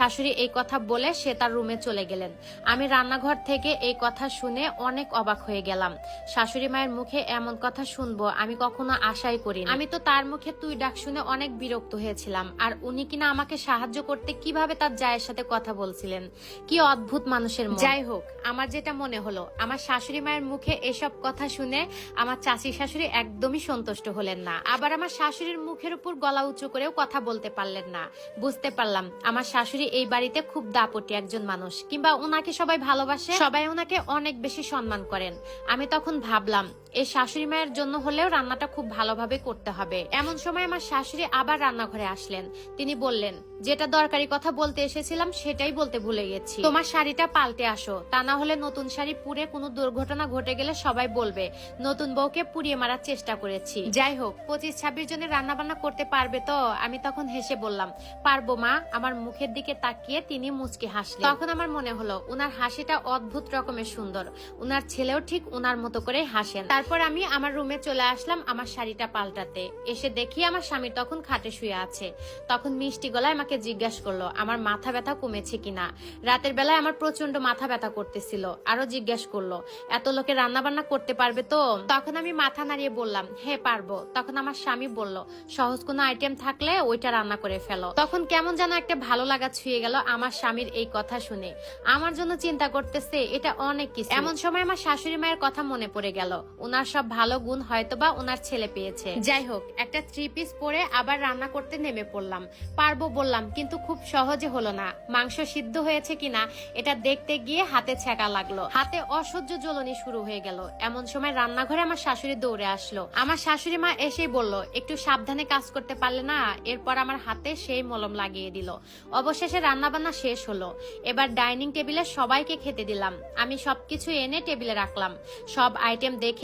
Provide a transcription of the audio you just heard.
শাশুড়ি এই কথা বলে সে তার রুমে চলে গেলেন। আমি রান্নাঘর থেকে এই কথা শুনে অনেক অবাক হয়ে গেলাম। শাশুড়ি মায়ের মুখে এমন কথা শুনব আমি কখনো আশাই করি আমি তো তার মুখে তুই ডাক শুনে অনেক বিরক্ত হয়েছিলাম। আর উনি কিনা আমাকে সাহায্য করতে কীভাবে তার জায়ের সাথে কথা বলছিলেন? কি অদ্ভুত মানুষের যাই হোক, আমার যেটা মনে হলো, আমার শাশুড়ি মায়ের মুখে এসব কথা শুনে আমার চাচি শাশুড়ি একদমই সন্তুষ্ট হলেন না। আবার আমার শাশুড়ির মুখের উপর গলা উঁচু করেও কথা বলতে পারলেন না। বুঝতে পারলাম, আমার শাশুড়ি এই বাড়িতে খুব দাপটি একজন মানুষ। কিংবা ওনাকে সবাই ভালোবাসে, সবাই ওনাকে অনেক বেশি সম্মান করেন। আমি তখন ভাবলাম এই শাশুড়ি মায়ের জন্য হলেও রান্নাটা খুব ভালোভাবে করতে হবে। এমন সময় আমার শাশুড়ি আবার রান্নাঘরে আসলেন। তিনি বললেন, যেটা দরকারি কথা বলতে এসেছিলাম, সেটাই বলতে ভুলে গেছি। তোমার শাড়িটা পাল্টে আসো। তা না হলে নতুন শাড়ি পুড়ে কোনো দুর্ঘটনা ঘটে গেলে সবাই বলবে, নতুন বউকে পুড়িয়ে মারার চেষ্টা করেছি। যাই হোক, পঁচিশ ছাব্বিশ জনের রান্না বান্না করতে পারবে তো? আমি তখন হেসে বললাম, পারব মা। আমার মুখের দিকে তাকিয়ে তিনি মুচকি হাসলেন। তখন আমার মনে হলো, উনার হাসিটা অদ্ভুত রকমের সুন্দর। উনার ছেলেও ঠিক উনার মতো করে হাসেন। তারপর আমি আমার রুমে চলে আসলাম আমার শাড়িটা পাল্টাতে। এসে দেখি আমার স্বামী তখন খাটে শুয়ে আছে। তখন মিষ্টি গলায় আমাকে জিজ্ঞাসা করল, আমার মাথা ব্যথা কমেছে কিনা? রাতের বেলায় আমার প্রচণ্ড মাথা ব্যথা করতেছিল। আরও জিজ্ঞাসা করল, এত লোকে রান্না বান্না করতে পারবে তো? তখন আমি মাথা নাড়িয়ে বললাম হ্যাঁ পারব। তখন আমার স্বামী বলল, সহজ কোনো আইটেম থাকলে ওইটা রান্না করে ফেলো। তখন কেমন যেন একটা ভালো লাগা ছুঁয়ে গেল আমার স্বামীর এই কথা শুনে। আমার জন্য চিন্তা করতেছে, এটা অনেক কিছু। এমন সময় আমার শাশুড়ি মায়ের কথা মনে পড়ে গেল। ওনার সব ভালো গুণ হয়তো বা ওনার ছেলে পেয়েছে। যাই হোক, একটা থ্রি পিস পরে আবার রান্না করতে নেমে পড়লাম। পারব বললাম, কিন্তু খুব সহজে হলো না। মাংস সিদ্ধ হয়েছে কিনা, এটা দেখতে গিয়ে হাতে ছ্যাঁকা লাগল। হাতে অসহ্য জ্বলনি শুরু হয়ে গেল। এমন সময় রান্নাঘরে আমার শাশুড়ি দৌড়ে আসলো। আমার শাশুড়ি মা এসেই বলল, একটু সাবধানে কাজ করতে পারলে না? এরপর আমার হাতে সেই মলম লাগিয়ে দিল। অবশেষে রান্না বান্না শেষ হলো। এবার ডাইনিং টেবিলে সবাইকে খেতে দিলাম। আমি সবকিছু এনে টেবিলে রাখলাম। সব আইটেম দেখে